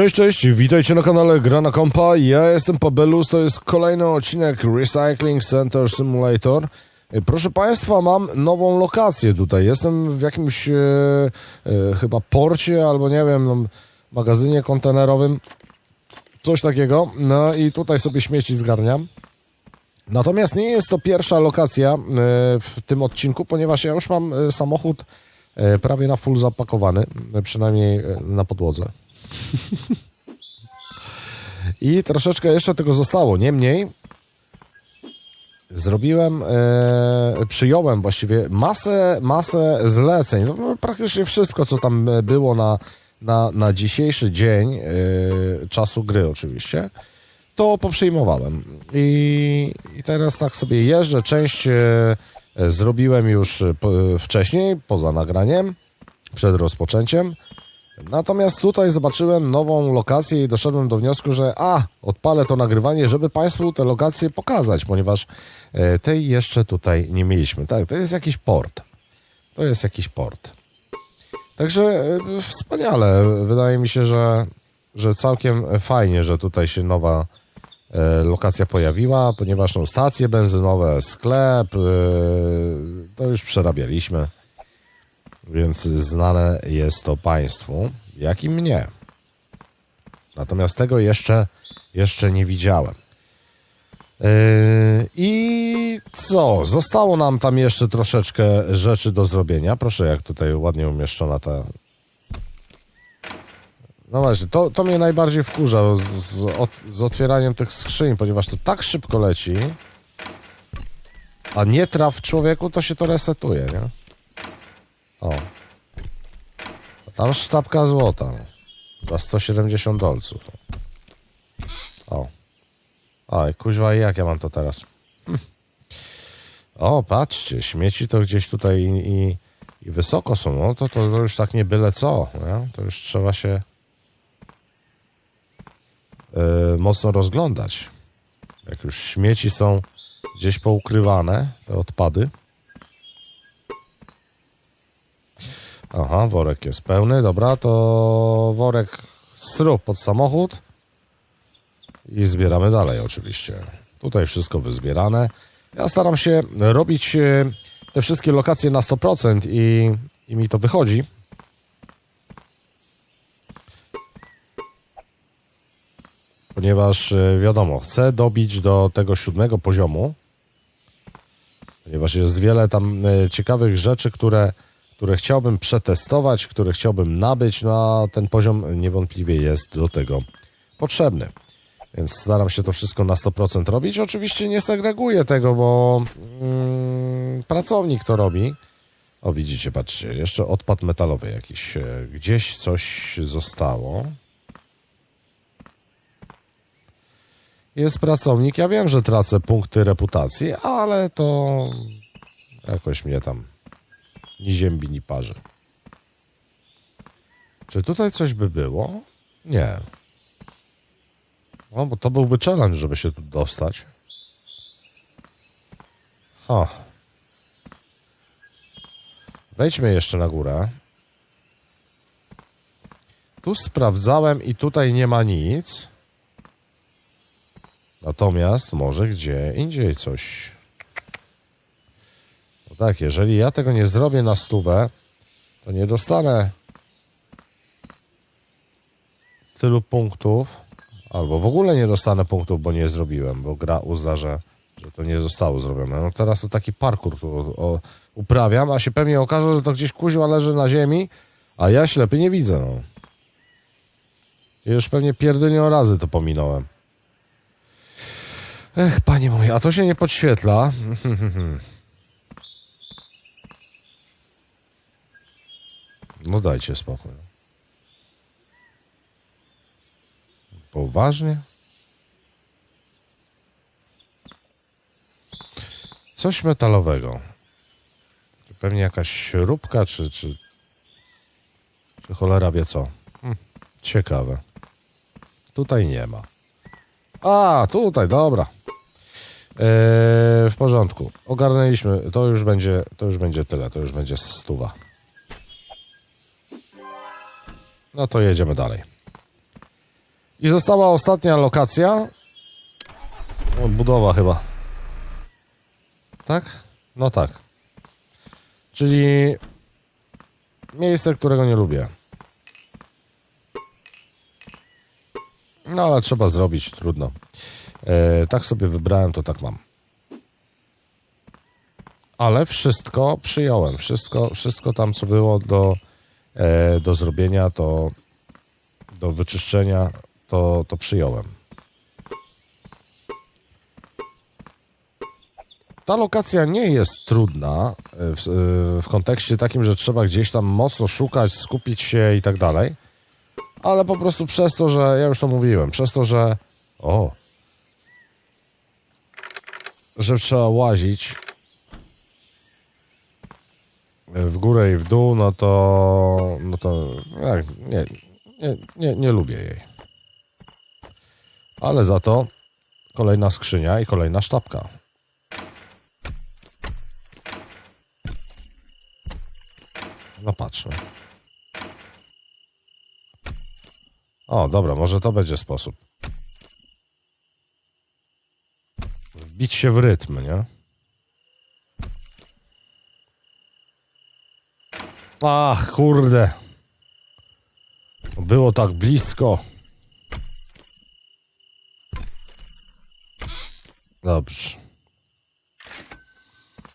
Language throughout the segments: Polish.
Cześć, cześć, witajcie na kanale Grana Kompa. Ja jestem Pabelus, to jest kolejny odcinek Recycling Center Simulator. Proszę Państwa, mam nową lokację tutaj. Jestem w jakimś e, e, chyba porcie albo nie wiem, no, magazynie kontenerowym. Coś takiego. No i tutaj sobie śmieci zgarniam. Natomiast nie jest to pierwsza lokacja e, w tym odcinku, ponieważ ja już mam e, samochód e, prawie na full zapakowany, e, przynajmniej na podłodze. I troszeczkę jeszcze tego zostało. Niemniej zrobiłem, e, przyjąłem właściwie masę, masę zleceń. No, no, praktycznie wszystko, co tam e, było na, na, na dzisiejszy dzień e, czasu gry oczywiście, to poprzyjmowałem. I, I teraz tak sobie jeżdżę. Część e, e, zrobiłem już e, po, wcześniej, poza nagraniem, przed rozpoczęciem. Natomiast tutaj zobaczyłem nową lokację i doszedłem do wniosku, że a, odpalę to nagrywanie, żeby Państwu tę lokację pokazać, ponieważ e, tej jeszcze tutaj nie mieliśmy. Tak, to jest jakiś port. To jest jakiś port. Także e, wspaniale. Wydaje mi się, że, że całkiem fajnie, że tutaj się nowa e, lokacja pojawiła, ponieważ są stacje benzynowe, sklep, to już przerabialiśmy. Więc znane jest to Państwu, jak i mnie. Natomiast tego jeszcze, jeszcze nie widziałem. Yy, I co? Zostało nam tam jeszcze troszeczkę rzeczy do zrobienia. Proszę, jak tutaj ładnie umieszczona ta. No właśnie, to, to mnie najbardziej wkurza z, z, z otwieraniem tych skrzyń, ponieważ to tak szybko leci, a nie traf człowieku, to się to resetuje, nie? O. Tam sztabka złota. Za 170 dolców. O. Oj, kuźwa, jak ja mam to teraz? Hm. O, patrzcie, śmieci to gdzieś tutaj i, i, i wysoko są. No to, to już tak nie byle co. Nie? To już trzeba się yy, mocno rozglądać. Jak już śmieci są gdzieś poukrywane, te odpady. Aha, worek jest pełny. Dobra, to worek srób pod samochód i zbieramy dalej oczywiście. Tutaj wszystko wyzbierane. Ja staram się robić e, te wszystkie lokacje na 100% i, i mi to wychodzi. Ponieważ e, wiadomo, chcę dobić do tego siódmego poziomu, ponieważ jest wiele tam e, ciekawych rzeczy, które które chciałbym przetestować, które chciałbym nabyć, no a ten poziom niewątpliwie jest do tego potrzebny. Więc staram się to wszystko na 100% robić. Oczywiście nie segreguję tego, bo mm, pracownik to robi. O, widzicie, patrzcie, jeszcze odpad metalowy jakiś. e, Gdzieś coś zostało. Jest pracownik. Ja wiem, że tracę punkty reputacji, ale to jakoś mnie tam ni ziębi, ni parzy. Czy tutaj coś by było? Nie. No, bo to byłby challenge, żeby się tu dostać. O. Wejdźmy jeszcze na górę. Tu sprawdzałem i tutaj nie ma nic. Natomiast może gdzie indziej coś tak, jeżeli ja tego nie zrobię na stówę, to nie dostanę tylu punktów, albo w ogóle nie dostanę punktów, bo nie zrobiłem, bo gra uzna, że, że to nie zostało zrobione. No teraz to taki parkour tu uprawiam, a się pewnie okaże, że to gdzieś kuźwa leży na ziemi, a ja ślepy nie widzę, no. Już pewnie pierdolnią razy to pominąłem. Ech, panie moje, a to się nie podświetla. No dajcie spokój. Poważnie? Coś metalowego. Pewnie jakaś śrubka, czy, czy, czy cholera wie co. Hm, ciekawe. Tutaj nie ma. A, tutaj, dobra. Eee, w porządku. Ogarnęliśmy. To już będzie, to już będzie tyle. To już będzie stuwa. No to jedziemy dalej. I została ostatnia lokacja. Budowa chyba. Tak? No tak. Czyli miejsce, którego nie lubię. No ale trzeba zrobić, trudno. E, tak sobie wybrałem, to tak mam. Ale wszystko przyjąłem. Wszystko, wszystko tam, co było do, do zrobienia, to do wyczyszczenia, to, to przyjąłem. Ta lokacja nie jest trudna e, w, e, w kontekście takim, że trzeba gdzieś tam mocno szukać, skupić się i tak dalej. Ale po prostu przez to, że ja już to mówiłem, przez to, że o, że trzeba łazić w górę i w dół, no to no to jak, nie, nie, nie, nie lubię jej. Ale za to kolejna skrzynia i kolejna sztabka. No patrzę. O, dobra, może to będzie sposób. Wbić się w rytm, nie? Ach, kurde. Było tak blisko. Dobrze.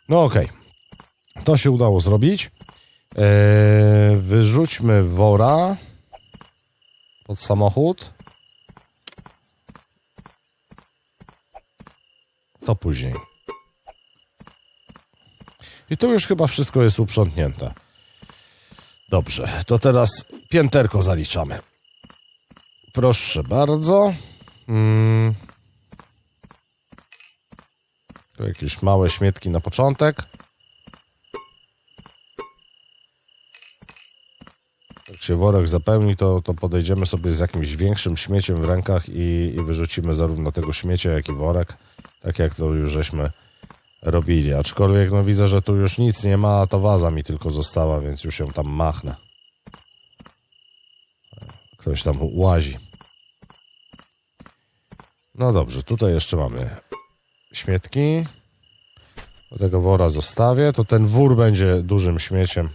No okej. To się udało zrobić. Eee, wyrzućmy wora pod samochód. To później. I tu już chyba wszystko jest uprzątnięte. Dobrze, to teraz pięterko zaliczamy. Proszę bardzo. Mm. Tu jakieś małe śmietki na początek. Jak się worek zapełni, to, to podejdziemy sobie z jakimś większym śmieciem w rękach i, i wyrzucimy zarówno tego śmiecia, jak i worek. Tak jak to już żeśmy robili. Aczkolwiek no widzę, że tu już nic nie ma, a ta waza mi tylko została, więc już ją tam machnę. Ktoś tam łazi. No dobrze, tutaj jeszcze mamy śmietki. Do tego wora zostawię. To ten wór będzie dużym śmieciem.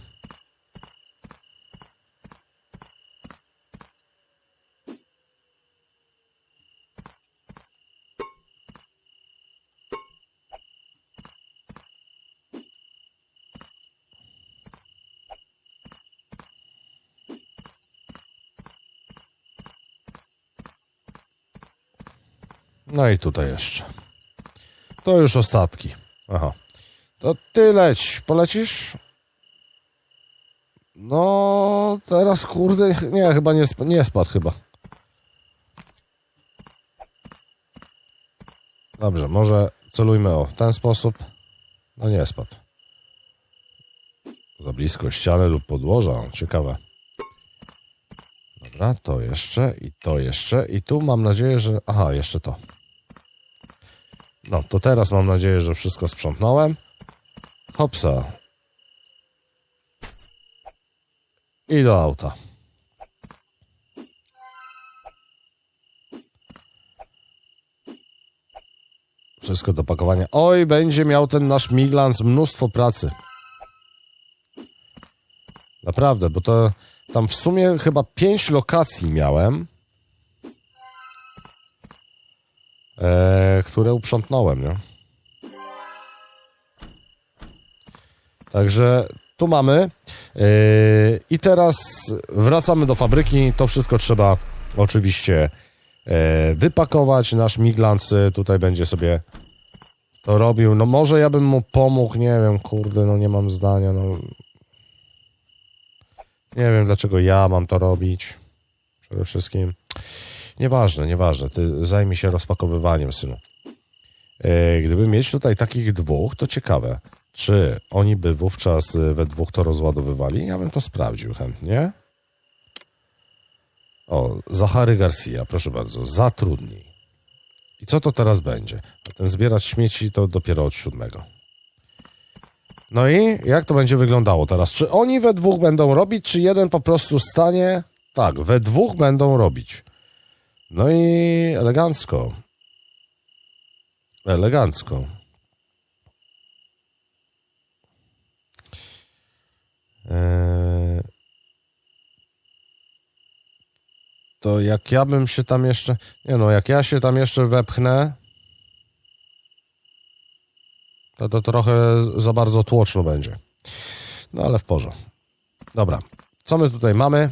No i tutaj jeszcze. To już ostatki. Aha. To ty leć. Polecisz? No, teraz kurde, nie, chyba nie, sp- nie spadł chyba. Dobrze, może celujmy o w ten sposób. No nie spadł. Za blisko ściany lub podłoża. Ciekawe. Dobra, to jeszcze i to jeszcze. I tu mam nadzieję, że... Aha, jeszcze to. No, to teraz mam nadzieję, że wszystko sprzątnąłem. Hopsa. I do auta. Wszystko do pakowania. Oj, będzie miał ten nasz Miglans mnóstwo pracy. Naprawdę, bo to tam w sumie chyba pięć lokacji miałem. E, które uprzątnąłem, nie? Także tu mamy. E, I teraz wracamy do fabryki. To wszystko trzeba oczywiście e, wypakować. Nasz Miglans e, tutaj będzie sobie to robił. No może ja bym mu pomógł, nie wiem, kurde, no nie mam zdania, no. Nie wiem, dlaczego ja mam to robić. Przede wszystkim. Nieważne, nieważne. Ty zajmij się rozpakowywaniem, synu. E, gdyby mieć tutaj takich dwóch, to ciekawe, czy oni by wówczas e, we dwóch to rozładowywali? Ja bym to sprawdził chętnie. O, Zachary Garcia, proszę bardzo, zatrudnij. I co to teraz będzie? Ten zbierać śmieci to dopiero od siódmego. No i jak to będzie wyglądało teraz? Czy oni we dwóch będą robić, czy jeden po prostu stanie? Tak, we dwóch będą robić. No i elegancko. Elegancko. Eee, To jak ja bym się tam jeszcze. Nie no, jak ja się tam jeszcze wepchnę. To to trochę za bardzo tłoczno będzie. No ale w porządku. Dobra. Co my tutaj mamy?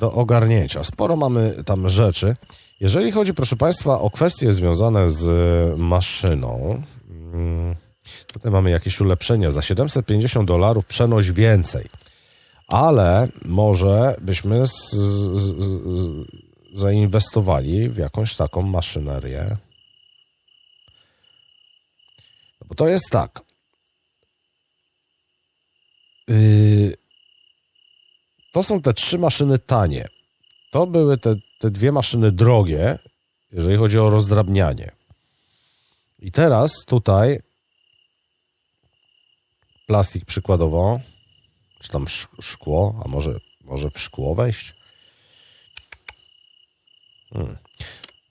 Do ogarnięcia. Sporo mamy tam rzeczy. Jeżeli chodzi, proszę Państwa, o kwestie związane z maszyną, mm, tutaj mamy jakieś ulepszenia. Za 750 dolarów przenoś więcej. Ale może byśmy z, z, z, zainwestowali w jakąś taką maszynerię. No bo to jest tak. Yy, to są te trzy maszyny tanie. To były te, te dwie maszyny drogie, jeżeli chodzi o rozdrabnianie. I teraz tutaj plastik przykładowo, czy tam sz- szkło, a może, może w szkło wejść? Hmm.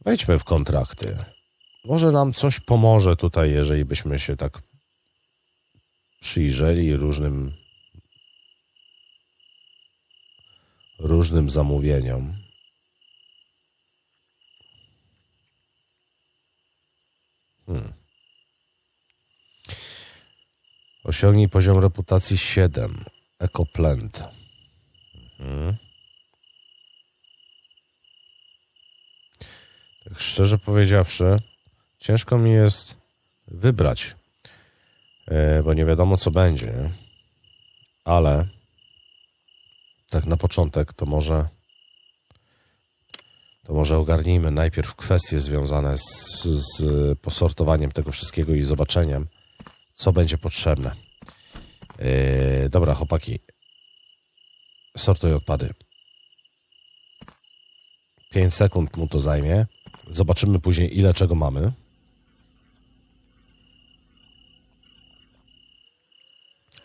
Wejdźmy w kontrakty. Może nam coś pomoże tutaj, jeżeli byśmy się tak przyjrzeli różnym różnym zamówieniom. Hmm. Osiągnij poziom reputacji 7. Ecoplant. Mhm. Tak szczerze powiedziawszy, ciężko mi jest wybrać, e, bo nie wiadomo co będzie. Ale tak na początek to może to może ogarnijmy najpierw kwestie związane z, z posortowaniem tego wszystkiego i zobaczeniem, co będzie potrzebne. Yy, dobra, chłopaki. Sortuj odpady. 5 sekund mu to zajmie. Zobaczymy później, ile czego mamy.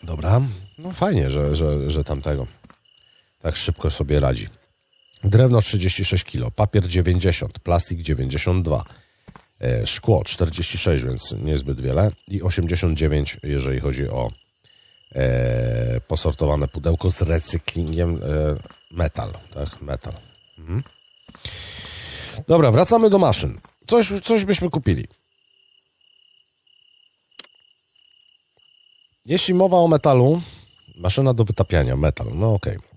Dobra. No fajnie, że, że, że tamtego tak szybko sobie radzi. Drewno 36 kg, papier 90, plastik 92, e, szkło 46, więc niezbyt wiele i 89, jeżeli chodzi o e, posortowane pudełko z recyklingiem e, metal, tak? Metal. Mhm. Dobra, wracamy do maszyn. Coś, coś byśmy kupili. Jeśli mowa o metalu, maszyna do wytapiania, metal, no okej.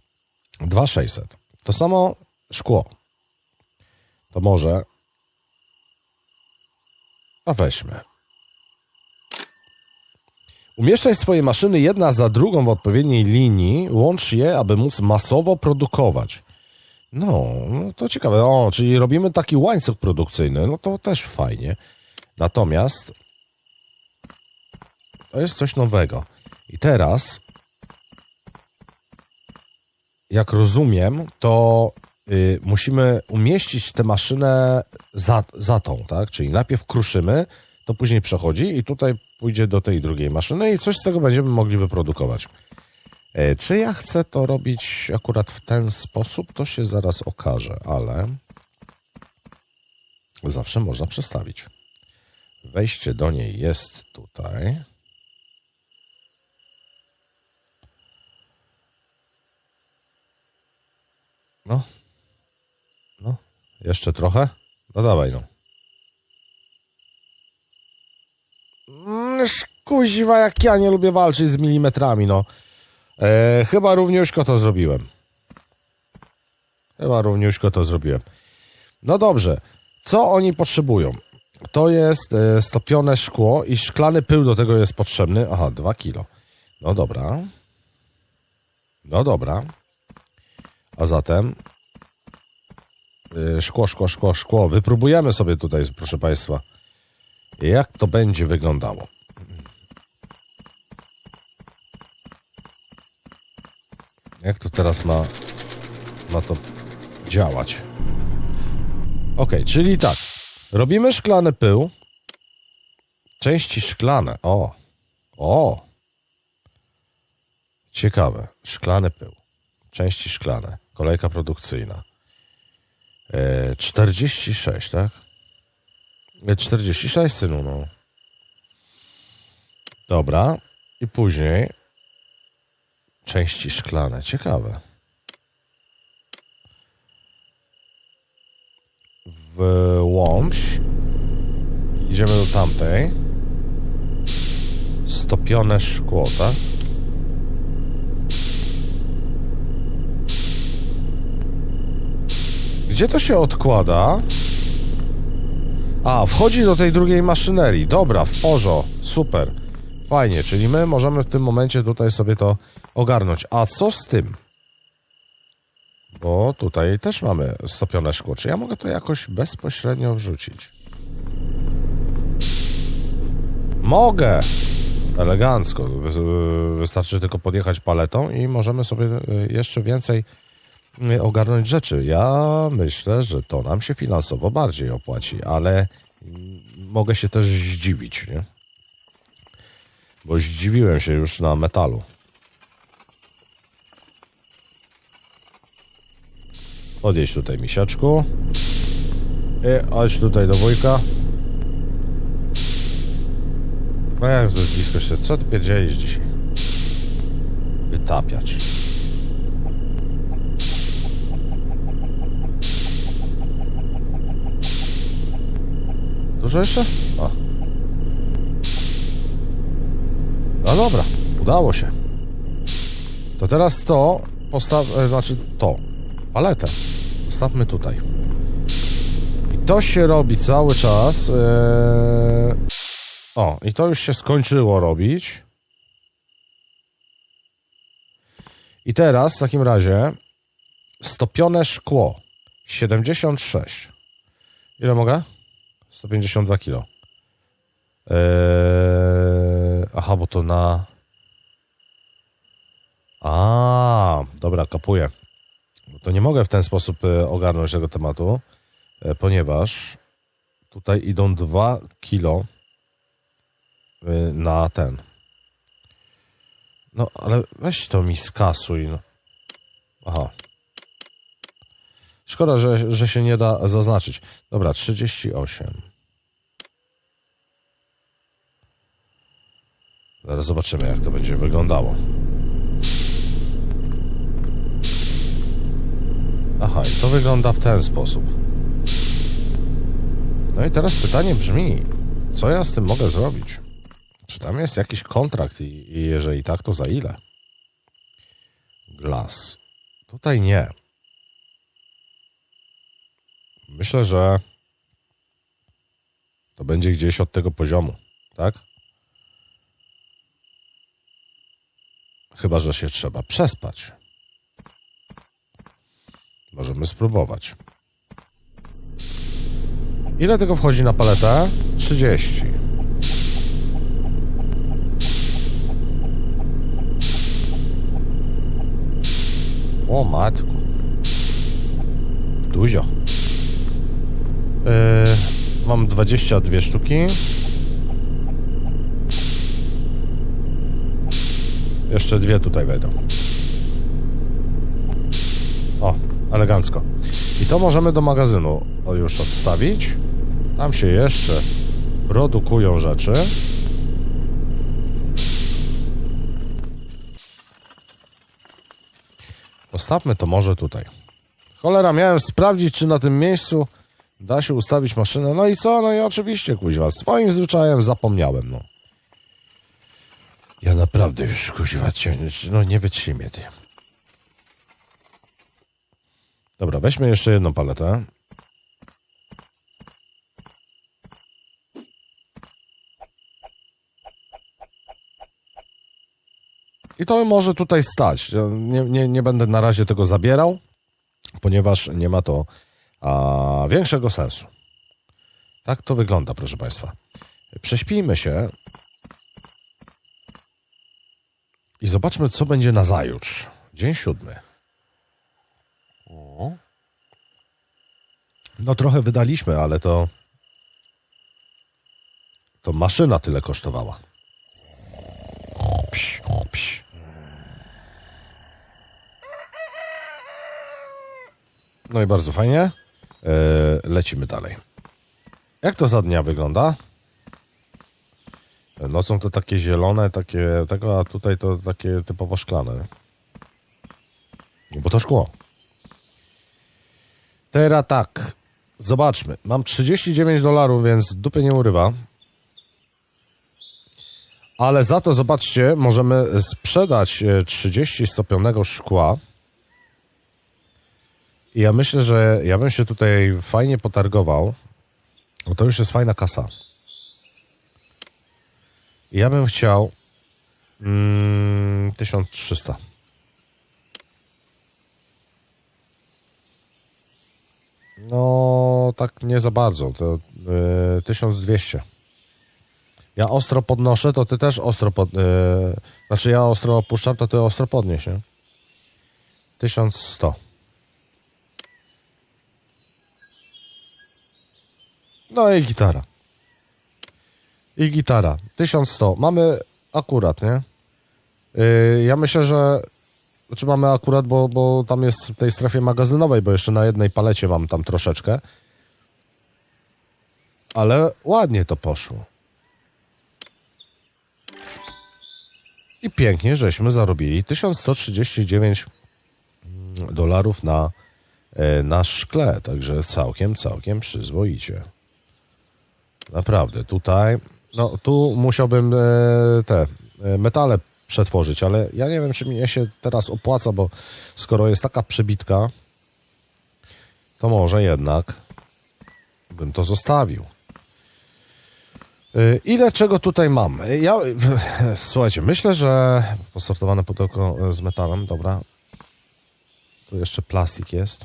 2600. To samo szkło. To może. A weźmy. Umieszczaj swoje maszyny jedna za drugą w odpowiedniej linii, łącz je, aby móc masowo produkować. No, no to ciekawe. O, czyli robimy taki łańcuch produkcyjny, no to też fajnie. Natomiast to jest coś nowego. I teraz, jak rozumiem, to y, musimy umieścić tę maszynę za, za tą, tak? Czyli najpierw kruszymy, to później przechodzi i tutaj pójdzie do tej drugiej maszyny i coś z tego będziemy mogli wyprodukować. E, Czy ja chcę to robić akurat w ten sposób, to się zaraz okaże, ale zawsze można przestawić. Wejście do niej jest tutaj. No. No. Jeszcze trochę? No dawaj, no. Mm, Kuziwa, jak ja nie lubię walczyć z milimetrami, no. E, chyba równiuśko to zrobiłem. Chyba równiuśko to zrobiłem. No dobrze. Co oni potrzebują? To jest e, stopione szkło i szklany pył do tego jest potrzebny. Aha, 2 kilo. No dobra. No dobra. A zatem e, szkło, szkło, szkło, szkło. Wypróbujemy sobie tutaj, proszę Państwa, jak to będzie wyglądało. Jak to teraz ma, ma to działać? Ok, czyli tak. Robimy szklany pył. Części szklane. O. O. Ciekawe. Szklany pył. Części szklane. Kolejka produkcyjna. E, 46, tak? E, 46, synu, no. Dobra. I później części szklane. Ciekawe. W Łomś idziemy do tamtej. Stopione szkło, tak? Gdzie to się odkłada? A, wchodzi do tej drugiej maszynerii. Dobra, w porzo. Super. Fajnie, czyli my możemy w tym momencie tutaj sobie to ogarnąć. A co z tym? Bo tutaj też mamy stopione szkło. Czy ja mogę to jakoś bezpośrednio wrzucić? Mogę! Elegancko. Wy- Wystarczy tylko podjechać paletą i możemy sobie y, jeszcze więcej ogarnąć rzeczy. Ja myślę, że to nam się finansowo bardziej opłaci, ale mm, mogę się też zdziwić, nie? Bo zdziwiłem się już na metalu. Podjedź tutaj, misiaczku. I chodź tutaj do wujka. No jak zbyt blisko się... Co ty pierdzielisz dzisiaj? Wytapiać. Dużo jeszcze? O. No dobra, udało się. To teraz to postaw... e, Znaczy to. Paletę. Postawmy tutaj. I to się robi cały czas. e, O, i to już się skończyło robić. I teraz w takim razie stopione szkło 76. Ile mogę? 152 kilo. Eee, aha, bo to na. A, dobra, kapuję. To nie mogę w ten sposób e, ogarnąć tego tematu, e, ponieważ tutaj idą 2 kilo e, na ten. No, ale weź to mi skasuj. No. Aha. Szkoda, że, że się nie da zaznaczyć. Dobra, 38. Zaraz zobaczymy, jak to będzie wyglądało. Aha, i to wygląda w ten sposób. No i teraz pytanie brzmi, co ja z tym mogę zrobić? Czy tam jest jakiś kontrakt i, i jeżeli tak, to za ile? Glass. Tutaj nie. Myślę, że to będzie gdzieś od tego poziomu, tak? Chyba, że się trzeba przespać. Możemy spróbować. Ile tego wchodzi na paletę? 30. O matku. Dużo. Yy, mam 22 sztuki. Jeszcze dwie tutaj wejdą. O, elegancko. I to możemy do magazynu już odstawić. Tam się jeszcze produkują rzeczy. Postawmy to może tutaj. Cholera, miałem sprawdzić, czy na tym miejscu da się ustawić maszynę. No i co? No i oczywiście, kuźwa, swoim zwyczajem zapomniałem, no. Ja naprawdę już, kuźwa, no nie wytrzymię ty. Dobra, weźmy jeszcze jedną paletę. I to może tutaj stać. Nie, nie, nie będę na razie tego zabierał, ponieważ nie ma to a, większego sensu. Tak to wygląda, proszę Państwa. Prześpijmy się i zobaczmy, co będzie na zajutrz. Dzień siódmy. O. No trochę wydaliśmy, ale to to maszyna tyle kosztowała. No i bardzo fajnie. lecimy dalej. Jak to za dnia wygląda? Nocą to takie zielone, takie tego, a tutaj to takie typowo szklane. No Bo to szkło. Teraz tak. Zobaczmy. Mam 39 dolarów, więc dupy nie urywa. Ale za to, zobaczcie, możemy sprzedać e, 30 stopionego szkła. I ja myślę, że ja bym się tutaj fajnie potargował. Bo to już jest fajna kasa. Ja bym chciał mm, 1300. No, tak nie za bardzo. To y, 1200. Ja ostro podnoszę, to ty też ostro pod... Y, znaczy ja ostro opuszczam, to ty ostro podnieś, nie? 1100. No i gitara. I gitara. 1100. Mamy akurat, nie? Yy, ja myślę, że. Znaczy mamy akurat, bo, bo tam jest w tej strefie magazynowej, bo jeszcze na jednej palecie mam tam troszeczkę. Ale ładnie to poszło. I pięknie, żeśmy zarobili 1139 dolarów na, e, na szkle, także całkiem, całkiem przyzwoicie. Naprawdę, tutaj, no tu musiałbym e, te e, metale przetworzyć, ale ja nie wiem, czy mnie się teraz opłaca, bo skoro jest taka przebitka, to może jednak bym to zostawił. E, Ile czego tutaj mam? Ja, słuchajcie, myślę, że posortowane pudełko z metalem, dobra. Tu jeszcze plastik jest.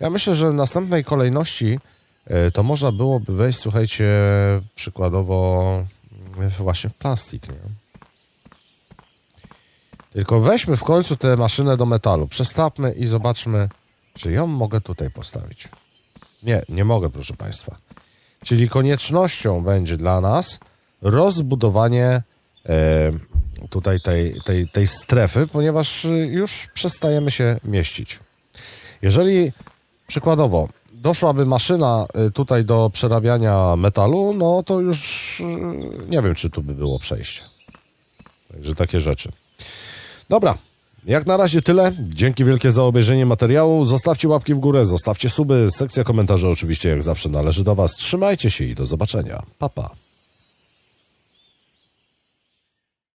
Ja myślę, że w następnej kolejności to można byłoby wejść, słuchajcie, przykładowo mm, właśnie w plastik, nie? Tylko weźmy w końcu tę maszynę do metalu, przestawmy i zobaczmy, czy ją mogę tutaj postawić. Nie, nie mogę, proszę Państwa. Czyli koniecznością będzie dla nas rozbudowanie e, tutaj tej, tej, tej strefy, ponieważ y, już przestajemy się mieścić. Jeżeli przykładowo doszłaby maszyna y, tutaj do przerabiania metalu, no to już y, nie wiem, czy tu by było przejście. Także takie rzeczy. Dobra, jak na razie tyle. Dzięki wielkie za obejrzenie materiału. Zostawcie łapki w górę, zostawcie suby. Sekcja komentarzy oczywiście jak zawsze należy do Was. Trzymajcie się i do zobaczenia. Pa, pa.